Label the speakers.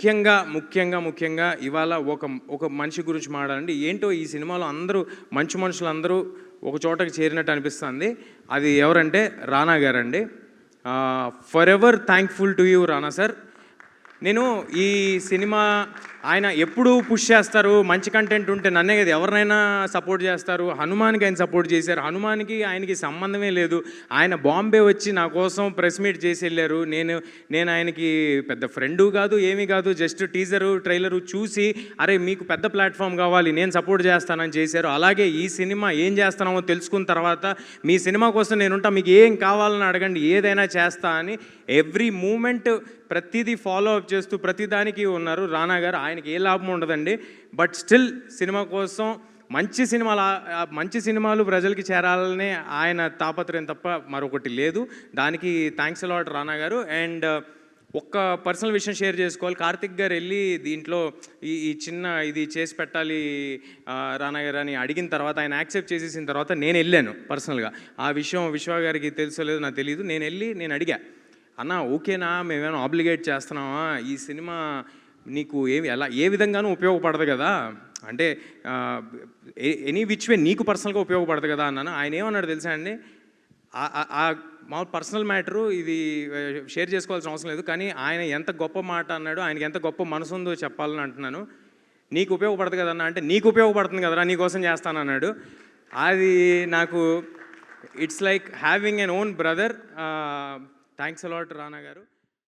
Speaker 1: ముఖ్యంగా ముఖ్యంగా ముఖ్యంగా ఇవాళ ఒక ఒక మనిషి గురించి మాట్లాడండి ఏంటో ఈ సినిమాలో అందరూ మంచి మనుషులు అందరూ ఒక చోటకి చేరినట్టు అనిపిస్తుంది. అది ఎవరంటే రానా గారండి. Forever thankful to you Rana sir. నేను ఈ సినిమా ఆయన ఎప్పుడు పుష్ చేస్తారు మంచి కంటెంట్ ఉంటే నన్నే కదా ఎవరినైనా సపోర్ట్ చేస్తారు. హనుమాన్కి ఆయన సపోర్ట్ చేశారు. హనుమాన్కి ఆయనకి సంబంధమే లేదు. ఆయన బాంబే వచ్చి నా కోసం ప్రెస్ మీట్ చేసి వెళ్ళారు. నేను నేను ఆయనకి పెద్ద ఫ్రెండు కాదు ఏమీ కాదు జస్ట్ టీజరు ట్రైలరు చూసి అరే మీకు పెద్ద ప్లాట్ఫామ్ కావాలి నేను సపోర్ట్ చేస్తానని చేశారు. అలాగే ఈ సినిమా ఏం చేస్తున్నామో తెలుసుకున్న తర్వాత మీ సినిమా కోసం నేనుంటా మీకు ఏం కావాలని అడగండి ఏదైనా చేస్తా అని ఎవ్రీ మూమెంట్ ప్రతిదీ ఫాలో అప్ చేస్తూ ప్రతిదానికి ఉన్నారు. రానా గారు ఆయనకి ఏ లాభం ఉండదండి. బట్ స్టిల్ సినిమా కోసం మంచి సినిమాలు మంచి సినిమాలు ప్రజలకి చేరాలనే ఆయన తాపత్రయం తప్ప మరొకటి లేదు. దానికి థ్యాంక్స్ అలాట్ రానా గారు. అండ్ ఒక్క పర్సనల్ విషయం షేర్ చేసుకోవాలి. కార్తిక్ గారు వెళ్ళి దీంట్లో ఈ ఈ చిన్న ఇది చేసి పెట్టాలి రానా గారు అని అడిగిన తర్వాత ఆయన యాక్సెప్ట్ చేసేసిన తర్వాత నేను వెళ్ళాను పర్సనల్గా ఆ విషయం విశ్వ గారికి తెలుసో లేదో నాకు తెలియదు నేను వెళ్ళి నేను అడిగా. అన్న ఓకేనా మేమేమైనా ఆబ్లిగేట్ చేస్తున్నామా? ఈ సినిమా నీకు ఏమి ఎలా ఏ విధంగానూ ఉపయోగపడదు కదా? అంటే ఎనీ విచ్ వే నీకు పర్సనల్గా ఉపయోగపడదు కదా అన్నాను? ఆయన ఏమన్నాడు తెలుసా అండి? మా పర్సనల్ మ్యాటరు ఇది షేర్ చేసుకోవాల్సిన అవసరం లేదు కానీ ఆయన ఎంత గొప్ప మాట అన్నాడు ఆయనకి ఎంత గొప్ప మనసు ఉందో చెప్పాలని అంటున్నాను. నీకు ఉపయోగపడదు కదన్నా అంటే నీకు ఉపయోగపడుతుంది కదరా నీకోసం చేస్తాను అన్నాడు. అది నాకు it's like having an own brother thanks a lot Rana garu.